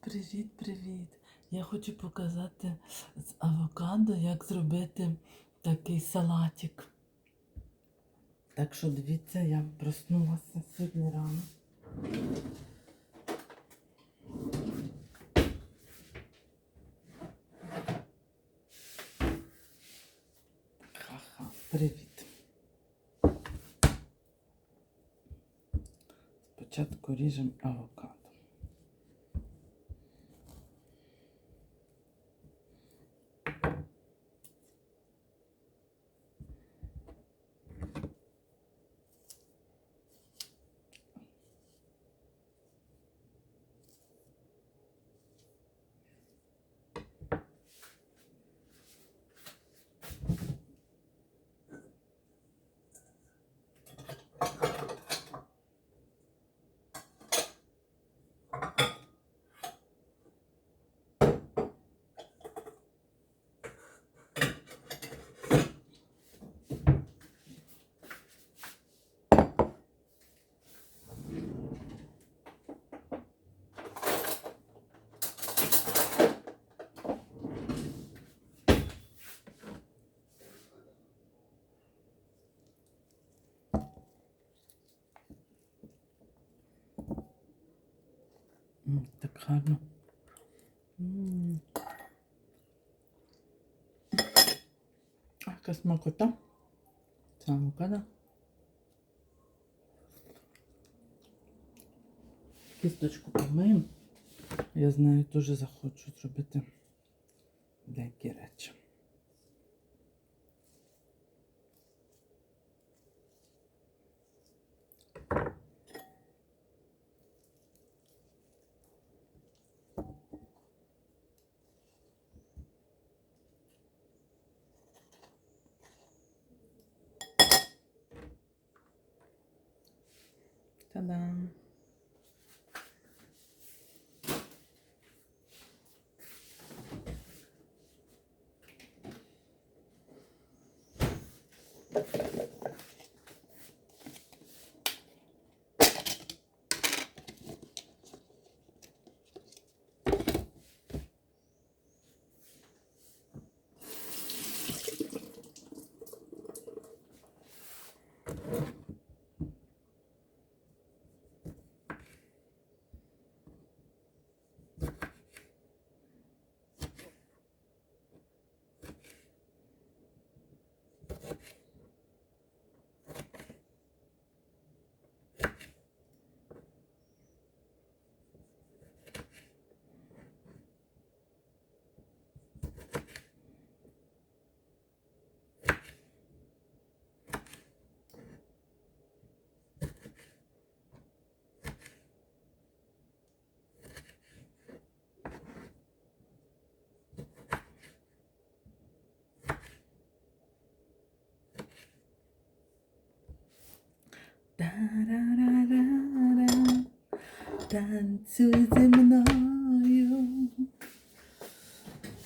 Привіт-привіт! Я хочу показати з авокадо, як зробити такий салатик. Так що дивіться, я проснулася сьогодні рано. Ха-ха, привіт. Спочатку ріжемо авокадо. Так гарно. А, Яка смакота. Це авокадо. Кісточку помиємо. Я з нею теж захочу зробити деякі речі. Okay. Та-ра-ра-ра-ра. Танцюй зі мною.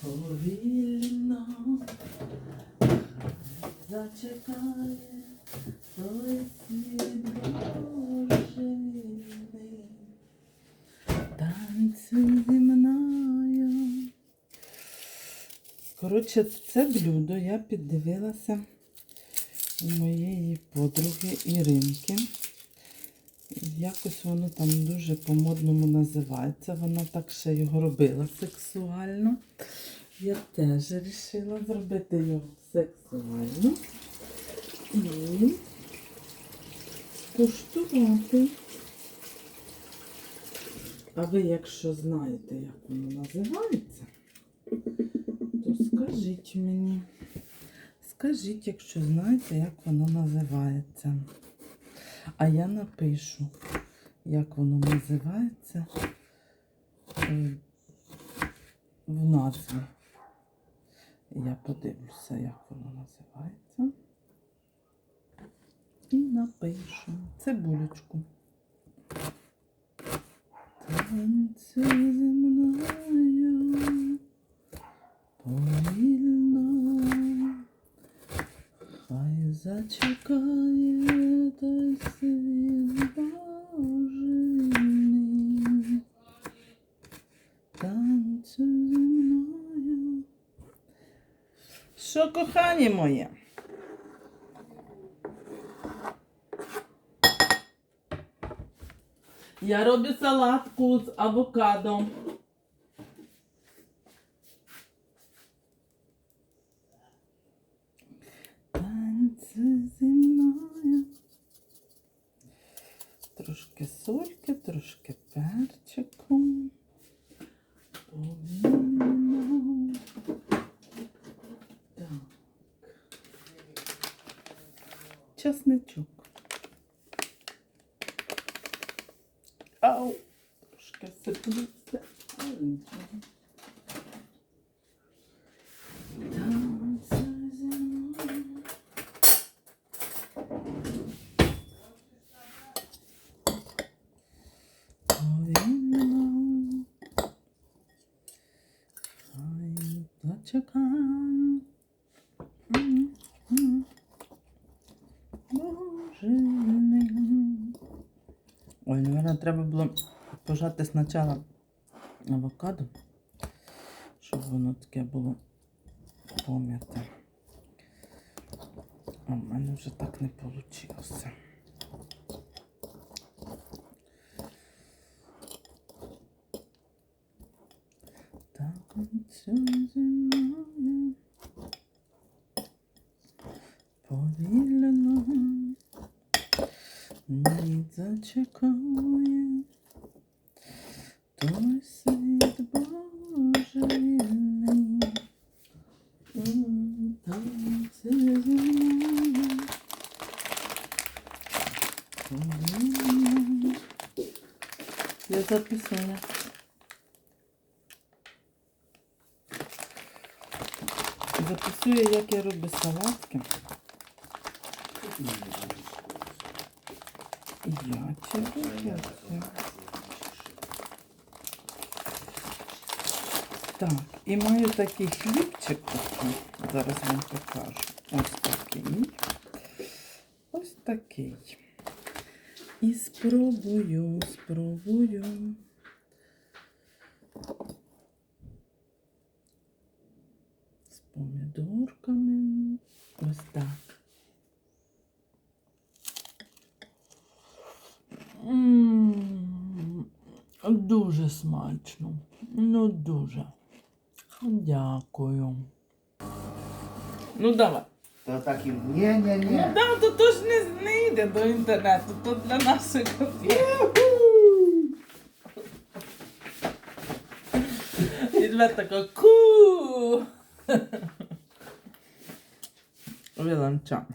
Повільно. Зачекає той світ Божий. Танцюй зі мною. Коротше, це блюдо я піддивилася у моєї подруги Іринки. Якось воно там дуже по-модному називається. Вона так ще його робила сексуально. Я теж вирішила зробити його сексуально і куштувати. А ви, якщо знаєте, як воно називається, то скажіть мені. Скажіть, якщо знаєте, як воно називається. А я напишу, як воно називається е, в назві. Я подивлюся, як воно називається. І напишу цибулечку. Танцюй зі мною повільно. Хай зачекає той світ Божий. Танцюй зі мною. Що, кохані моє? Я роблю салатку з авокадо. Танцюй зі мною. Трошки сольки, трошки перчику. Повільно. Так. Чесничок. Ау! Трошки сиплеться. Але треба було пожати спочатку авокадо, щоб воно таке було пом'яте. В мене вже так не вийшло. Танцюй зі мною. Повільно. Не зачекає. Той світ божевільний. М, Танцюй зі Я записую. Записую, як я роблю салатки. Я тебе Так, і маю такий хлібчик. такий. Зараз вам покажу. Ось такий. Ось такий. І спробую, спробую. З помідорками. Ось так. М, Дуже смачно. Ну дуже. Дякую. Ну давай. То так і ні-ні-ні. Ну да, то, то ж не, не йде до інтернету, то для нашої копійки. І тебе така ку. Віленча.